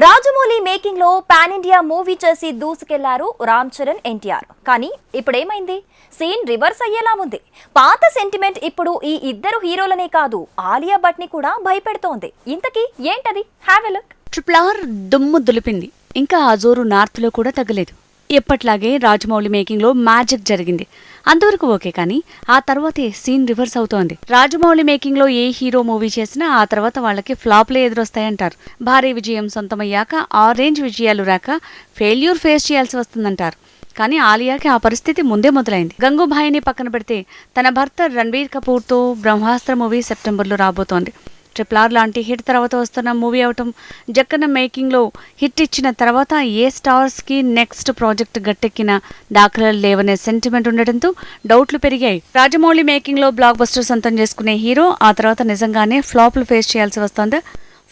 రాజమౌళి మేకింగ్లో pan India movie చేసి దూసుకెళ్ళారు రామ్ చరణ్ ఎన్టీఆర్. కానీ ఇప్పుడేమైంది? సీన్ రివర్స్ అయ్యేలా ఉంది. పాత సెంటిమెంట్ ఇప్పుడు ఈ ఇద్దరు హీరోలనే కాదు ఆలియా భట్ని కూడా భయపెడుతోంది. ఇంతకీ ఏంటది? Have a look. Triple R దుమ్ము దులిపింది. ఇంకా ఆ జోరు నార్త్లో కూడా తగ్గలేదు. ఎప్పట్లాగే రాజమౌళి మేకింగ్లో మ్యాజిక్ జరిగింది. అంతవరకు ఓకే కానీ ఆ తర్వాతే సీన్ రివర్స్ అవుతోంది. రాజమౌళి మేకింగ్లో ఏ హీరో మూవీ చేసినా ఆ తర్వాత వాళ్ళకి ఫ్లాప్లే ఎదురొస్తాయంటారు. భారీ విజయం సొంతమయ్యాక రేంజ్ విజయాలు రాక ఫెయిల్యూర్ ఫేస్ చేయాల్సి వస్తుందంటారు. కానీ ఆలియాకి ఆ పరిస్థితి ముందే మొదలైంది. గంగూభాయిని పక్కన పెడితే తన భర్త రణబీర్ కపూర్తో బ్రహ్మాస్త్ర మూవీ సెప్టెంబర్లో రాబోతోంది. ట్రిపుల్ ఆర్ లాంటి హిట్ తర్వాత వస్తున్న మూవీ అవటం జక్కన మేకింగ్లో హిట్ ఇచ్చిన తర్వాత ఏ స్టార్స్కి నెక్స్ట్ ప్రాజెక్ట్ గట్టెక్కిన దాఖలాలు లేవనే సెంటిమెంట్ ఉండటంతో డౌట్లు పెరిగాయి. రాజమౌళి మేకింగ్లో బ్లాక్ బస్టర్ సొంతం చేసుకునే హీరో ఆ తర్వాత నిజంగానే ఫ్లాప్లు ఫేస్ చేయాల్సి వస్తోందా.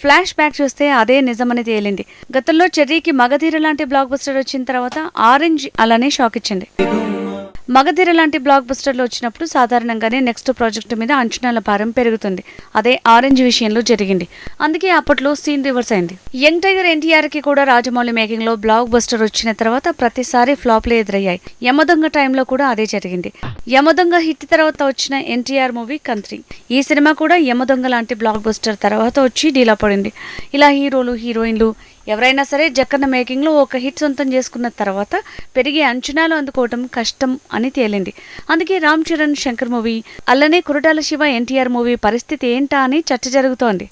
ఫ్లాష్ బ్యాక్ చూస్తే అదే నిజమని తేలింది. గతంలో చెర్రీకి మగధీర లాంటి బ్లాక్ బస్టర్ వచ్చిన తర్వాత ఆరెంజ్ అలానే షాక్ ఇచ్చింది. మగధీర లాంటి బ్లాక్ బస్టర్లు వచ్చినప్పుడు సాధారణంగానే నెక్స్ట్ ప్రాజెక్టు మీద అంచనాల భారం పెరుగుతుంది. అదే ఆరెంజ్ విషయంలో జరిగింది. అందుకే అప్పట్లో సీన్ రివర్స్ అయింది. యంగ్ టైగర్ ఎన్టీఆర్కి కూడా రాజమౌళి మేకింగ్లో బ్లాక్ బస్టర్ వచ్చిన తర్వాత ప్రతిసారి ఫ్లాప్లే ఎదురయ్యాయి. యమదొంగ టైంలో కూడా అదే జరిగింది. యమదొంగ హిట్ తర్వాత వచ్చిన ఎన్టీఆర్ మూవీ కంత్రి. ఈ సినిమా కూడా యమదొంగ లాంటి బ్లాక్ బస్టర్ తర్వాత వచ్చి డీలా పడింది. ఇలా హీరోలు హీరోయిన్లు ఎవరైనా సరే జక్కన్న మేకింగ్లో ఒక హిట్ సొంతం చేసుకున్న తర్వాత పెరిగే అంచనాలు అందుకోవటం కష్టం అని తేలింది. అందుకే రామ్ చరణ్ శంకర్ మూవీ అల్లనే కురటాల శివ ఎన్టీఆర్ మూవీ పరిస్థితి ఏంటా అని చర్చ జరుగుతోంది.